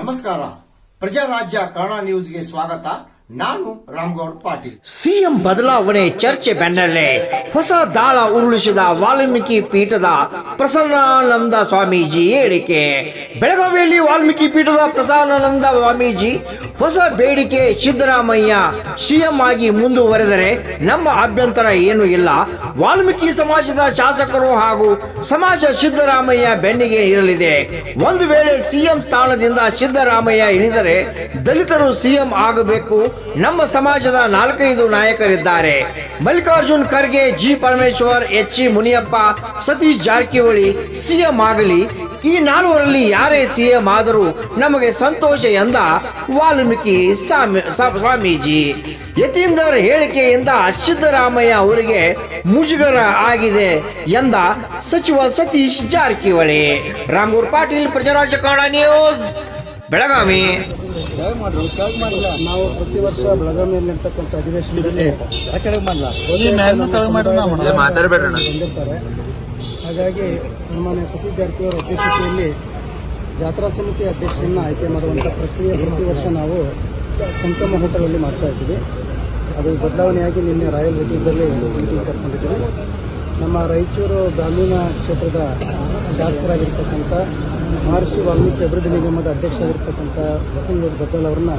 ನಮಸ್ಕಾರ. ಪ್ರಜಾರಾಜ್ಯ ಕನ್ನಡ ನ್ಯೂಸ್ಗೆ ಸ್ವಾಗತ. ನಾನು ರಾಮಗೌಡ್ ಪಾಟೀಲ್. ಸಿಎಂ ಬದಲಾವಣೆ ಚರ್ಚೆ ಬೆನ್ನಲ್ಲೇ ಹೊಸ ದಾಳ ಉರುಳಿಸಿದ ವಾಲ್ಮೀಕಿ ಪೀಠದ ಪ್ರಸನ್ನಾನಂದ ಸ್ವಾಮೀಜಿ ಹೇಳಿಕೆ. ಬೆಳಗಾವಿಯಲ್ಲಿ ವಾಲ್ಮೀಕಿ ಪೀಠದ ಪ್ರಸನ್ನಾನಂದ ಸ್ವಾಮೀಜಿ ಹೊಸ ಬೇಡಿಕೆ ಸಿದ್ದರಾಮಯ್ಯ ಸಿಎಂ ಆಗಿ ಮುಂದುವರೆದರೆ ನಮ್ಮ ಅಭ್ಯಂತರ ಏನು ಇಲ್ಲ. ವಾಲ್ಮೀಕಿ ಸಮಾಜದ ಶಾಸಕರು ಹಾಗೂ ಸಮಾಜ ಸಿದ್ದರಾಮಯ್ಯ ಬೆನ್ನಿಗೆ ಇರಲಿದೆ. ಒಂದು ವೇಳೆ ಸಿಎಂ ಸ್ಥಾನದಿಂದ ಸಿದ್ದರಾಮಯ್ಯ ಇಳಿದರೆ ದಲಿತರು ಸಿಎಂ ಆಗಬೇಕು. ನಮ್ಮ ಸಮಾಜದ ನಾಲ್ಕೈದು ನಾಯಕರಿದ್ದಾರೆ. Mallikarjun Kharge, G Parameshwar, H Muniyappa, Satish Jarkiholi CM ಆಗಲಿ. ಈ ನಾಲ್ವರಲ್ಲಿ ಯಾರೇ ಸಿಎಂ ಆದರೂ ನಮಗೆ ಸಂತೋಷ ಎಂದ ವಾಲ್ಮೀಕಿ ಸ್ವಾಮೀಜಿ. ಯತೀಂದರ್ ಹೇಳಿಕೆಯಿಂದ ಸಿದ್ದರಾಮಯ್ಯ ಅವರಿಗೆ ಮುಜುಗರ ಆಗಿದೆ ಎಂದ ಸಚಿವ ಸತೀಶ್ ಜಾರಕಿಹೊಳಿ. ರಾಮೂರ್ ಪಾಟೀಲ್ ಪ್ರಜಾರಾಜ್ಯ ಕನ್ನಡ ನ್ಯೂಸ್ ಬೆಳಗಾವಿ. ನಾವು ಪ್ರತಿ ವರ್ಷ ಬೆಳಗಾವಿಯಲ್ಲಿ ಇರ್ತಕ್ಕಂಥ ಅಧಿವೇಶನದಲ್ಲಿ ಮಾತಾಡಬೇಡ ಹಾಗಾಗಿ ಸನ್ಮಾನ್ಯ ಸತೀಶ್ ಜಾರಕಿಹೊಳಿ ಅಧ್ಯಕ್ಷತೆಯಲ್ಲಿ ಜಾತ್ರಾ ಸಮಿತಿ ಅಧ್ಯಕ್ಷರನ್ನ ಆಯ್ಕೆ ಮಾಡುವಂಥ ಪ್ರಕ್ರಿಯೆ ಪ್ರತಿ ವರ್ಷ ನಾವು ಸಂಕಮ ಹೋಟೆಲಲ್ಲಿ ಮಾಡ್ತಾ ಇದ್ದೀವಿ. ಅದು ಬದಲಾವಣೆಯಾಗಿ ನಿನ್ನೆ ರಾಯಲ್ ವೆಟೀಸಲ್ಲಿ ಮೀಟಿಂಗ್ ಕರ್ಕೊಂಡಿದ್ದೀವಿ. ನಮ್ಮ ರಾಯಚೂರು ಗ್ರಾಮೀಣ ಕ್ಷೇತ್ರದ ಶಾಸಕರಾಗಿರ್ತಕ್ಕಂಥ ಮಹರ್ಷಿ ವಾಲ್ಮೀಕಿ ಅಭಿವೃದ್ಧಿ ನಿಗಮದ ಅಧ್ಯಕ್ಷರಾಗಿರ್ತಕ್ಕಂಥ ವಸಂತ ಬದ್ದಲ್ ಅವರನ್ನ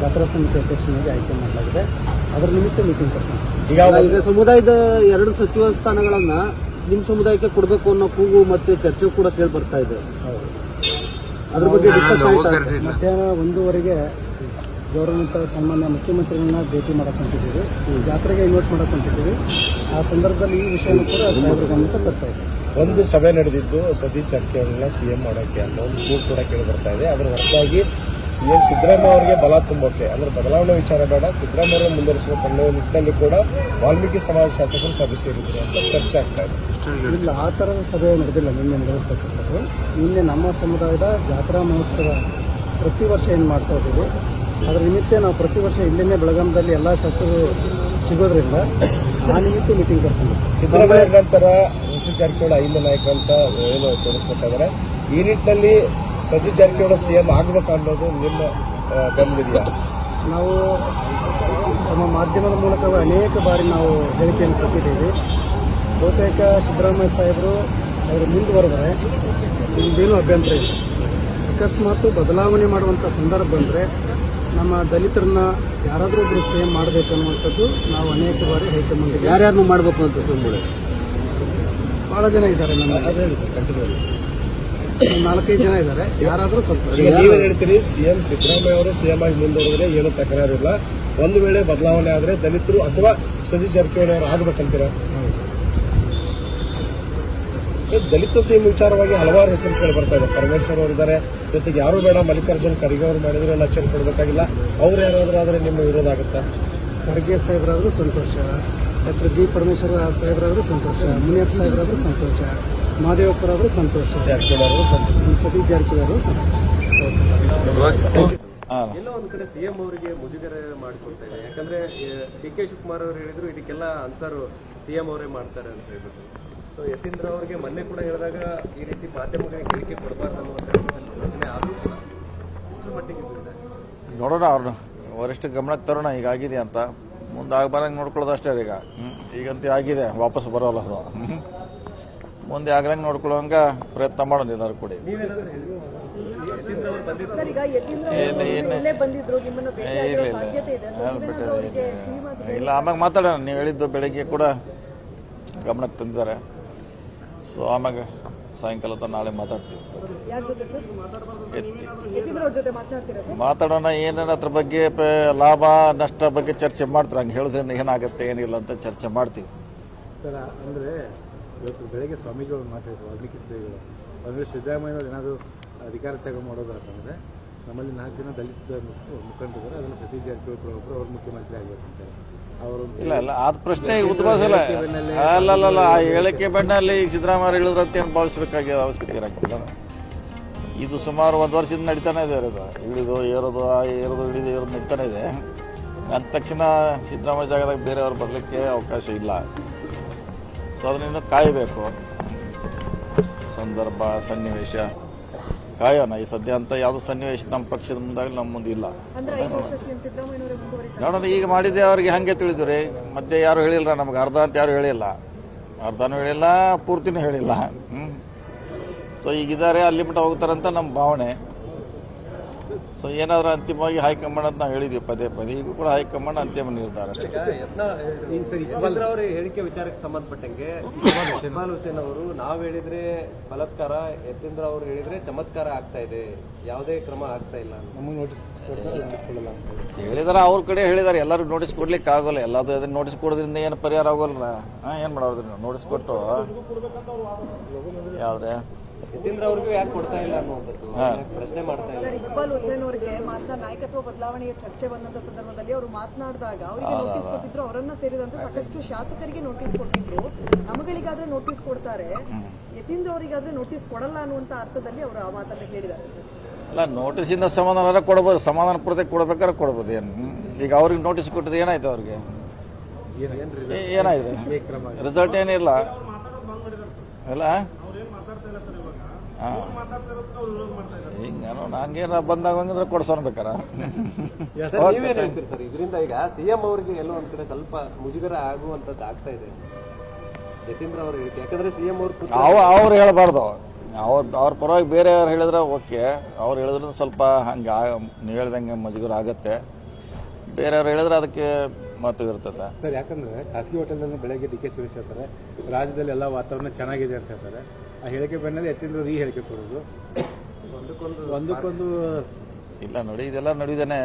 ಜಾತ್ರಾ ಸಮಿತಿ ಅಧ್ಯಕ್ಷನಾಗಿ ಆಯ್ಕೆ ಮಾಡಲಾಗಿದೆ. ಅದರ ನಿಮಿತ್ತ ಮೀಟಿಂಗ್ ಕರ್ಕೊಂಡು ಈಗ ಸಮುದಾಯದ ಎರಡು ಸಚಿವ ಸ್ಥಾನಗಳನ್ನ ನಿಮ್ ಸಮುದಾಯಕ್ಕೆ ಕೊಡಬೇಕು ಅನ್ನೋ ಕೂಗು ಮತ್ತೆ ಚರ್ಚೆ ಕೂಡ ಕೇಳಿ ಬರ್ತಾ ಇದೆ. ಅದ್ರ ಬಗ್ಗೆ ಮಧ್ಯಾಹ್ನ ಒಂದೂವರೆಗೆ ಗೌರವಂತ ಸನ್ಮಾನ್ಯ ಮುಖ್ಯಮಂತ್ರಿಗಳನ್ನ ಭೇಟಿ ಮಾಡಕ್ ಹೊಂಟಿದ್ದೀವಿ. ಜಾತ್ರೆಗೆ ಇನ್ವೈಟ್ ಮಾಡಕ್ ಹೊಂಟಿದ್ದೀವಿ. ಆ ಸಂದರ್ಭದಲ್ಲಿ ಈ ವಿಷಯನೂ ಕೂಡ ಸಾಹೇಬ್ರ ಬರ್ತಾ ಇದೆ. ಒಂದು ಸಭೆ ನಡೆದಿದ್ದು ಸತೀಶ್ ಜಾರಕಿಹೊಳಿನ ಸಿಎಂ ಮಾಡೋಕೆ ಅನ್ನೋ ಒಂದು ಕೂಗು ಕೂಡ ಕೇಳಿ ಬರ್ತಾ ಇದೆ. ಅದರ ಹೊರತಾಗಿ ಸಿಎಂ ಸಿದ್ದರಾಮಯ್ಯ ಅವರಿಗೆ ಬಲ ತುಂಬೋಕೆ. ಅಂದ್ರೆ ಬದಲಾವಣೆ ವಿಚಾರ ಬೇಡ. ಸಿದ್ದರಾಮಯ್ಯ ಮುಂದುವರಿಸುವ ಮುಂದುವರಿಸಬೇಕು ನಿಟ್ಟಿನಲ್ಲಿ ಕೂಡ ವಾಲ್ಮೀಕಿ ಸಮಾಜ ಶಾಸಕರು ಸಭೆ ಸೇರಿದ್ರು ಅಂತ ಚರ್ಚೆ ಆಗ್ತಾ ಇದೆ. ಇಲ್ಲ ಆ ಥರದ ಸಭೆ ನಡೆದಿಲ್ಲ ನಿನ್ನೆ ನಡೆದಿರ್ತಕ್ಕಂಥದ್ದು. ನಿನ್ನೆ ನಮ್ಮ ಸಮುದಾಯದ ಜಾತ್ರಾ ಮಹೋತ್ಸವ ಪ್ರತಿ ವರ್ಷ ಏನು ಮಾಡ್ತಾ ಇದ್ದೀವಿ? ಅದರ ನಿಮಿತ್ತ ನಾವು ಪ್ರತಿ ವರ್ಷ ಇಲ್ಲೇನೆ ಬೆಳಗಾಮದಲ್ಲಿ ಎಲ್ಲ ಶಾಸಕರು ಸಿಗೋದ್ರಿಂದ ಆ ನಿಮಿತ್ತ ಮೀಟಿಂಗ್ ಕರ್ತೀವಿ ಸಿದ್ದರಾಮಯ್ಯ ನಂತರ ಜಾರಕಿಹೊಳಿ ಐದು ನಾಯಕ ಅಂತ ಏನು ತೋರಿಸ್ಬೇಕಾದ್ರೆ ಈ ನಿಟ್ಟಿನಲ್ಲಿ ಸತೀಶ್ ಜಾರಕಿಹೊಳಿ ಸಿಎಂ ಆಗಬೇಕು ಅನ್ನೋದು ನಿಮ್ಮ ಗಮನಿದೆಯಾ ನಾವು ನಮ್ಮ ಮಾಧ್ಯಮದ ಮೂಲಕ ಅನೇಕ ಬಾರಿ ನಾವು ಹೇಳಿಕೆಯನ್ನು ಕೊಟ್ಟಿದ್ದೀವಿ. ಬಹುತೇಕ ಸಿದ್ದರಾಮಯ್ಯ ಸಾಹೇಬರು ಅವರು ಮುಂದುವರೆದರೆ ನಿಮ್ದೇನು ಅಭ್ಯಂತರ ಇಲ್ಲ. ಅಕಸ್ಮಾತ್ ಬದಲಾವಣೆ ಮಾಡುವಂಥ ಸಂದರ್ಭ ಬಂದರೆ ನಮ್ಮ ದಲಿತರನ್ನ ಯಾರಾದರೂ ಒಬ್ಬರು ಸೇಮ್ ಮಾಡಬೇಕು ಅನ್ನುವಂಥದ್ದು ನಾವು ಅನೇಕ ಬಾರಿ ಹೈಕಮಾಂಡ್ ಯಾರ್ಯಾರನ್ನು ಮಾಡಬೇಕು ಅಂತ ಭಾಳ ಜನ ಇದ್ದಾರೆ ನಮ್ಮ ಅದೇ ಹೇಳಿ ಸರ್ ಕಂಟಿನ್ಯೂ ನಾಲ್ಕೈದು ಜನ ಇದ್ದಾರೆ. ಯಾರಾದರೂ ಸ್ವಲ್ಪ ನೀವೇ ಹೇಳ್ತೀರಿ? ಸಿಎಂ ಸಿದ್ದರಾಮಯ್ಯ ಅವರು ಸಿಎಂ ಆಗಿ ಮುಂದುವರೆದ್ರೆ ಏನು ತಕರಾರಿಲ್ಲ ಒಂದು ವೇಳೆ ಬದಲಾವಣೆ ಆದರೆ ದಲಿತರು ಅಥವಾ ಸತೀಶ್ ಜಾರಕಿಹೊಳಿ ಅವರು ಆಗ್ಬೇಕಂತೀರ? ದಲಿತ ಸಿಎಂ ವಿಚಾರವಾಗಿ ಹಲವಾರು ಹೆಸರು ಕೇಳಿ ಬರ್ತಾ ಇದೆ. ಪರಮೇಶ್ವರ್ ಅವರು ಇದ್ದಾರೆ. ಜೊತೆಗೆ ಯಾರು ಬೇಡ ಮಲ್ಲಿಕಾರ್ಜುನ್ ಖರ್ಗೆ ಅವರು ಮಾಡಿದ್ರೆ ಲಕ್ಷ ಕೊಡಬೇಕಾಗಿಲ್ಲ. ಅವ್ರು ಯಾರಾದ್ರೂ ಆದ್ರೆ ನಿಮ್ಮ ವಿರೋಧ ಆಗುತ್ತಾ? ಖರ್ಗೆ ಸಾಹೇಬ್ರಾದ್ರೂ ಸಂತೋಷ. ಡಾಕ್ಟರ್ ಜಿ ಪರಮೇಶ್ವರ ಸಾಹೇಬ್ರಾದ್ರೂ ಸಂತೋಷ. ಮುನಿಯಪ್ಪ ಸಾಹೇಬ್ರಾದ್ರೂ ಸಂತೋಷ. ಮಹದೇವಪ್ಪರಾದರೂ ಸಂತೋಷ. ಜಾರಕಿಹೊಳಿ ಅವರು ಸಂತ ಸತೀಶ್ ಜಾರಕಿಹೊಳಿ ಅವರು ಸಂತೋಷ. ಎಲ್ಲೋ ಒಂದ್ ಕಡೆ ಸಿಎಂ ಅವರಿಗೆ ಮುಜುಗರ ಮಾಡಿಕೊಡ್ತಾ ಇದೆ. ಯಾಕಂದ್ರೆ ಡಿ ಕೆ ಶಿವಕುಮಾರ್ ಅವರು ಹೇಳಿದ್ರು ಇದಕ್ಕೆಲ್ಲ ಅನ್ಸರು ಸಿಎಂ ಅವರೇ ಮಾಡ್ತಾರೆ ಅಂತ ಹೇಳ್ಬಿಟ್ಟು ಸೊ ಯತೀಂದ್ರ ಅವರಿಗೆ ಮೊನ್ನೆ ಕೂಡ ಹೇಳಿದಾಗ ಈ ರೀತಿ ಮಾಧ್ಯಮಗಳಿಗೆ ಹೇಳಿಕೆ ಕೊಡಬಾರ್ದು ಅನ್ನುವಂಥ ಯೋಚನೆ ಆದ್ರೂ ಕೂಡ ಇಷ್ಟರ ಮಟ್ಟಿಗೆ ನೋಡೋಣ ಅವ್ರನ್ನ. ವರಿಷ್ಠ ಗಮನಕ್ಕೆ ತರೋಣ ಈಗ ಆಗಿದೆ ಅಂತ. ಮುಂದೆ ಆಗಬಾರಂಗೆ ನೋಡ್ಕೊಳ್ಳೋದು ಅಷ್ಟೇ ಈಗ. ಹ್ಮ್. ಈಗಂತೂ ಆಗಿದೆ ವಾಪಸ್ ಬರೋಲ್ಲ ಅದು. ಮುಂದೆ ಆಗದಂಗೆ ನೋಡ್ಕೊಳ್ಳೋಂಗ ಪ್ರಯತ್ನ ಮಾಡೋಣ ಏನಾದ್ರು ಕೂಡ. ಇಲ್ಲ ಆಮ್ಯಾಗ ಮಾತಾಡೋಣ. ನೀವು ಹೇಳಿದ್ದು ಬೆಳಿಗ್ಗೆ ಕೂಡ ಗಮನಕ್ಕೆ ತಂದಿದ್ದಾರೆ. ಸೊ ಆಮ್ಯಾಗ ಸಾಯಂಕಾಲ ನಾಳೆ ಮಾತಾಡ್ತೀವಿ. ಮಾತಾಡೋಣ, ಏನೇನು ಅದ್ರ ಬಗ್ಗೆ ಲಾಭ, ನಷ್ಟ ಬಗ್ಗೆ ಚರ್ಚೆ ಮಾಡ್ತಾರೆ. ಹಂಗೆ ಹೇಳೋದ್ರಿಂದ ಏನಾಗುತ್ತೆ, ಏನಿಲ್ಲ ಅಂತ ಚರ್ಚೆ ಮಾಡ್ತೀವಿ. ಇವತ್ತು ಬೆಳಗ್ಗೆ ಸ್ವಾಮೀಜಿಗಳು ಮಾತಾಡಿದ್ರು ವಾಲ್ಮೀಕಿ ಶ್ರೀಗಳು ಅಂದರೆ ಸಿದ್ದರಾಮಯ್ಯವ್ರು ಏನಾದರೂ ಅಧಿಕಾರ ತ್ಯಾಗ ಮಾಡೋದು ಅಂತಂದ್ರೆ ನಮ್ಮಲ್ಲಿ ನಾಲ್ಕು ಜನ ದಲಿತ ಮುಖ- ಮುಖಂಡರಿದ್ದಾರೆ ಅದನ್ನು ಸತೀಶ್ ಜಾರಕಿಹೊಳಿ ಕೂಡ ಒಬ್ಬರು ಅವರು ಮುಖ್ಯಮಂತ್ರಿ ಆಗಬೇಕಂತಾರೆ ಅವರು ಇಲ್ಲ ಇಲ್ಲ ಆದ ಪ್ರಶ್ನೆ ಈಗ ಅಲ್ಲ ಅಲ್ಲಲ್ಲ ಆ ಹೇಳಿಕೆ ಬೆನ್ನಲ್ಲಿ ಸಿದ್ದರಾಮಯ್ಯ ಹೇಳಿದ್ರಂತ ಏನು ಭಾವಿಸ್ಬೇಕಾಗಿ ಅವಶ್ಯಕತೆ ಇರಂಗಿಲ್ಲ ಇದು ಸುಮಾರು ಒಂದು ವರ್ಷದಿಂದ ನಡೀತಾನೆ ಇದೆ ಇರೋದು ಇಳಿದು ಏರೋದು ಆ ಏರೋದು ಇಳಿದು ಏರೋದು ನಡೀತಾನೆ ಇದೆ. ಅಂದ ತಕ್ಷಣ ಸಿದ್ದರಾಮಯ್ಯ ಜಾಗದಾಗ ಬೇರೆಯವ್ರು ಬರಲಿಕ್ಕೆ ಅವಕಾಶ ಇಲ್ಲ. ಸೊ ಅದನ್ನ ಕಾಯಬೇಕು. ಸಂದರ್ಭ ಸನ್ನಿವೇಶ. ಕಾಯೋಣ ಈ ಸದ್ಯ ಅಂತ ಯಾವ್ದು ಸನ್ನಿವೇಶ ನಮ್ಮ ಪಕ್ಷದ ಮುಂದಾಗಲಿ ನಮ್ಮ ಮುಂದೆ ಇಲ್ಲ. ನೋಡೋಣ ಈಗ ಮಾಡಿದ್ದೆ ಅವ್ರಿಗೆ ಹಾಗೆ ರೀ ಮತ್ತೆ ಯಾರು ಹೇಳಿಲ್ಲ ನಮ್ಗೆ ಅರ್ಧ ಅಂತ ಯಾರು ಹೇಳಿಲ್ಲ. ಅರ್ಧನೂ ಹೇಳಿಲ್ಲ ಪೂರ್ತಿನೂ ಹೇಳಿಲ್ಲ. ಹ್ಞೂ ಸೊ ಈಗಿದ್ದಾರೆ ಅಲ್ಲಿ ಮಟ್ಟ ಹೋಗ್ತಾರಂತ ನಮ್ಮ ಭಾವನೆ. ಸೊ ಏನಾದರೂ ಅಂತಿಮವಾಗಿ ಹೈಕಮಾಂಡ್ ಅಂತ ನಾವು ಹೇಳಿದ್ವಿ ಪದೇ ಪದೇ. ಈಗ ಕೂಡ ಹೈಕಮಾಂಡ್ ಅಂತಿಮ ನಿರ್ಧಾರ. ಅವರ ಹೇಳಿಕೆ ವಿಚಾರಕ್ಕೆ ಸಂಬಂಧಪಟ್ಟಂಗೆ ಇಕ್ಬಾಲ್ ಹುಸೇನ್ ಅವರು ನಾವು ಹೇಳಿದ್ರೆ ಬಲಾತ್ಕಾರ ಯತೀಂದ್ರ ಅವರು ಹೇಳಿದ್ರೆ ಚಮತ್ಕಾರ ಆಗ್ತಾ ಇದೆ. ಯಾವುದೇ ಕ್ರಮ ಆಗ್ತಾ ಇಲ್ಲ ನೋಟಿಸ್ ಹೇಳಿದಾರೆ ಅವ್ರ ಕಡೆ ಹೇಳಿದಾರೆ. ಎಲ್ಲರೂ ನೋಟಿಸ್ ಕೊಡ್ಲಿಕ್ಕೆ ಆಗೋಲ್ಲ. ಎಲ್ಲಾದ್ರೂ ಅದನ್ನ ನೋಟಿಸ್ ಕೊಡೋದ್ರಿಂದ ಏನು ಪರಿಹಾರ ಆಗೋಲ್ಲ ಹಾಂ ಏನು ಮಾಡೋದ್ರಿ ನೋಟಿಸ್ ಕೊಟ್ಟು? ಯಾವ್ದ್ರೆ? ಯತೀಂದ್ರ ಅವ್ರಿಗೂ ಯಾಕೆ ಕೊಡ್ತಾ ಇಲ್ಲ ಅನ್ನುವಂಥದ್ದು? ಪ್ರಶ್ನೆ ಮಾಡ್ತಾ ಇಲ್ಲ? ಸರ್ ಇಕ್ಬಾಲ್ ಹುಸೇನ್ ಅವರಿಗೆ ಮಾತ್ರ ನಾಯಕತ್ವ ಬದಲಾವಣೆಯ ಚರ್ಚೆ ಬಂದಂತ ಸಂದರ್ಭದಲ್ಲಿ ಅವರು ಮಾತನಾಡಿದಾಗ ಅವರಿಗೆ ನೋಟಿಸ್ ಕೊಟ್ಟಿದ್ರು ಅವರನ್ನ ಸೇರಿದಂತೆ ಸಾಕಷ್ಟು ಶಾಸಕರಿಗೆ ನೋಟಿಸ್ ಕೊಟ್ಟಿದ್ರು. ನಮಗಳಿಗಾದ್ರೆ ನೋಟಿಸ್ ಕೊಡ್ತಾರೆ. ಯತೀಂದ್ರ ಅವರಿಗಾದ್ರೆ ನೋಟಿಸ್ ಕೊಡಲ್ಲ ಅನ್ನುವಂತ ಅರ್ಥದಲ್ಲಿ ಅವರು ಆ ಮಾತನ್ನ ಹೇಳಿದ್ದಾರೆ ಸರ್. ಅಲ್ಲ ನೋಟಿಸಿಂದ ಸಮಾಧಾನ ಕೊಡಬಹುದು ಸಮಾಧಾನ ಪೂರ್ತಿ ಕೊಡ್ಬೇಕಾದ್ರೆ ಕೊಡ್ಬೋದು. ಏನು ಈಗ ಅವ್ರಿಗೆ ನೋಟಿಸ್ ಕೊಟ್ಟಿದ್ದು ಏನಾಯ್ತು ಅವ್ರಿಗೆ? ಏನಾಯ್ತು? ರಿಸಲ್ಟ್ ಏನಿಲ್ಲ. ಅಲ್ಲ? ಹಾಂ ಹಿಂಗೇನೋ ನಂಗೇನ ಬಂದಾಗ ಹಂಗಂದ್ರೆ ಕೊಡ್ಸೋಣ ಬೇಕಾರ. ಸರ್, ಇದರಿಂದ ಈಗ ಸಿಎಂ ಅವರಿಗೆ ಎಲ್ಲೋ ಒಂದ್ ಕಡೆ ಸ್ವಲ್ಪ ಮುಜುಗರ ಆಗುವಂತದ್ದು ಆಗ್ತಾ ಇದೆ. ಯತೀಂದ್ರ ಅವ್ರ ಯಾಕಂದ್ರೆ ಸಿಎಂ ಅವರು ಅವ ಅವ್ರು ಹೇಳಬಾರ್ದು. ಅವ್ರ ಅವ್ರ ಪರವಾಗಿ ಬೇರೆಯವ್ರು ಹೇಳಿದ್ರೆ ಓಕೆ. ಅವ್ರು ಹೇಳಿದ್ರೆ ಸ್ವಲ್ಪ ಹಂಗೆ ನೀವು ಹೇಳ್ದಂಗೆ ಮುಜುಗರ ಆಗತ್ತೆ. ಬೇರೆಯವ್ರು ಹೇಳಿದ್ರೆ ಅದಕ್ಕೆ ಮಾತು ಇರ್ತದೆ. ಸರ್ ಯಾಕಂದ್ರೆ ಖಾಸಗಿ ಹೋಟೆಲ್ನಲ್ಲಿ ಬೆಳಗ್ಗೆ ಡಿ ಕೆ ಸುರೇಶ್ ಹೇಳ್ತಾರೆ ರಾಜ್ಯದಲ್ಲಿ ಎಲ್ಲ ವಾತಾವರಣ ಚೆನ್ನಾಗಿದೆ ಅಂತ ಹೇಳ್ತಾರೆ. ಆ ಹೇಳಿಕೆ ಬೆನ್ನಲ್ಲೇ ಯತೀಂದ್ರ ರೀ ಹೇಳಿಕೆ ಕೊಡೋದು. ಒಂದಕ್ಕೊಂದು ಇಲ್ಲ ನೋಡಿ ಇದೆಲ್ಲ ನಡೀದೇನೆ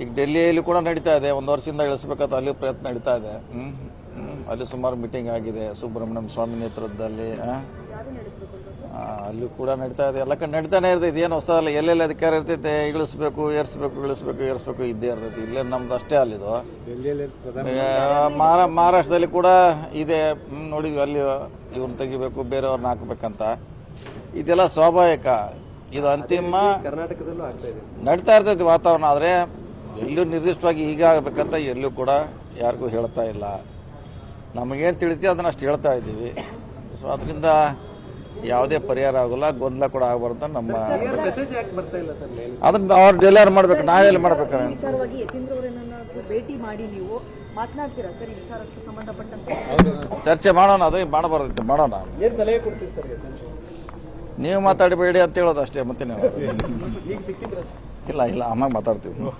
ಈಗ ಡೆಲ್ಲಿಯಲ್ಲಿ ಕೂಡ ನಡೀತಾ ಇದೆ. ಒಂದು ವರ್ಷದಿಂದ ಇಳಿಸ್ಬೇಕಾದ ಅಲ್ಲಿ ಪ್ರಯತ್ನ ನಡೀತಾ ಇದೆ. ಹ್ಮ್ ಹ್ಮ್. ಅಲ್ಲಿ ಸುಮಾರು ಮೀಟಿಂಗ್ ಆಗಿದೆ. ಸುಬ್ರಹ್ಮಣ್ಯಂ ಸ್ವಾಮಿ ನೇತೃತ್ವದಲ್ಲಿ ಅಲ್ಲಿ ಕೂಡ ನಡೀತಾ ಇದೆ. ಎಲ್ಲ ಕಡೆ ನಡೀತಾನೆ ಇರ್ತೈತಿ. ಏನು ಹೊಸದಲ್ಲ ಎಲ್ಲೆಲ್ಲಿ ಅಧಿಕಾರ ಇರ್ತೈತೆ ಇಳಿಸ್ಬೇಕು ಏರ್ಸ್ಬೇಕು ಇಳಿಸ್ಬೇಕು ಏರ್ಸ್ಬೇಕು ಇದ್ದೇ ಇರ್ತೈತಿ. ಇಲ್ಲೇ ನಮ್ದು ಅಷ್ಟೇ ಅಲ್ಲಿದು ಮಹಾರಾ ಮಹಾರಾಷ್ಟ್ರದಲ್ಲಿ ಕೂಡ ಇದೆ. ನೋಡಿದ್ವಿ ಅಲ್ಲಿ ಇವ್ರನ್ನ ತೆಗಿಬೇಕು ಬೇರೆಯವ್ರನ್ನ ಹಾಕ್ಬೇಕಂತ. ಇದೆಲ್ಲ ಸ್ವಾಭಾವಿಕ. ಇದು ಅಂತಿಮ ಕರ್ನಾಟಕದಲ್ಲೂ ನಡೀತಾ ಇರ್ತೈತಿ ವಾತಾವರಣ. ಆದರೆ ಎಲ್ಲೂ ನಿರ್ದಿಷ್ಟವಾಗಿ ಈಗ ಆಗಬೇಕಂತ ಎಲ್ಲೂ ಕೂಡ ಯಾರಿಗೂ ಹೇಳ್ತಾ ಇಲ್ಲ. ನಮಗೇನು ತಿಳಿತೀವಿ ಅದನ್ನ ಅಷ್ಟು ಹೇಳ್ತಾ ಇದ್ದೀವಿ. ಸೊ ಅದರಿಂದ ಯಾವುದೇ ಪರಿಹಾರ ಆಗೋಲ್ಲ ಗೊಂದಲ ಕೂಡ ಆಗಬಾರ್ದು ಅಂತ ನಮ್ಮ ಮೆಸೇಜ್ ಯಾಕೆ ಬರ್ತಾ ಇಲ್ಲ ಸರ್ ಅದನ್ನ ಅವ್ರು ಡೆಲಿವರ್ ಮಾಡ್ಬೇಕು ನಾವೆಲ್ಲಿ ಮಾಡ್ಬೇಕು ಈ ವಿಚಾರವಾಗಿ ಯತೀಂದ್ರ ಅವರನ್ನಾದ್ರೂ ಭೇಟಿ ಮಾಡಿ ನೀವು ಮಾತನಾಡ್ತೀರಾ ಸರ್ ಈ ವಿಚಾರಕ್ಕೆ ಸಂಬಂಧಪಟ್ಟಂತೆ? ಚರ್ಚೆ ಮಾಡೋಣ ಅದೇ ಮಾಡಬಾರ್ದಿತ್ತು ಮಾಡೋಣ? ನೀವು ಮಾತಾಡಬೇಡಿ ಅಂತ ಹೇಳೋದು ಅಷ್ಟೇ ಮತ್ತೆ ನೀವು? ಈಗ ಸಿಕ್ಕಿದ್ರೆ? ಇಲ್ಲ ಇಲ್ಲ ಆಮೇಲೆ ಮಾತಾಡ್ತೀವಿ.